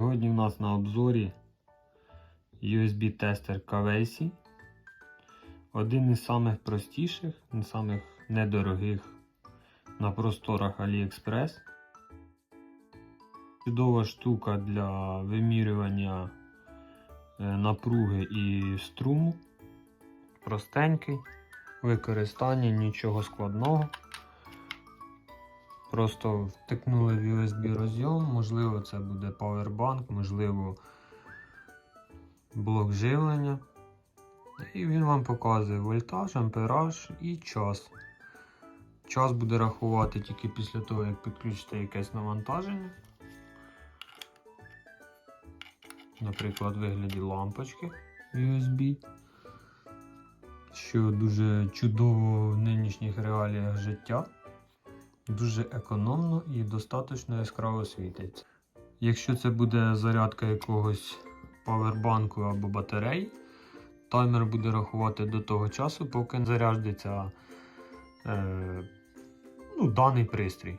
Сьогодні у нас на обзорі USB-тестер Kavesi. Один із самих простіших, самих недорогих на просторах AliExpress. Чудова штука для вимірювання е, напруги і струму. Простенький, використання, нічого складного. Просто втикнули в USB розйом, можливо, це буде павербанк, можливо, блок живлення. І він вам показує вольтаж, ампераж і час. Час буде рахувати тільки після того, як підключите якесь навантаження. Наприклад, вигляді лампочки USB. Що дуже чудово в нинішніх реаліях життя. Дуже економно і достатньо яскраво світиться. Якщо це буде зарядка якогось павербанку або батареї, таймер буде рахувати до того часу, поки не заряджиться е, ну, даний пристрій.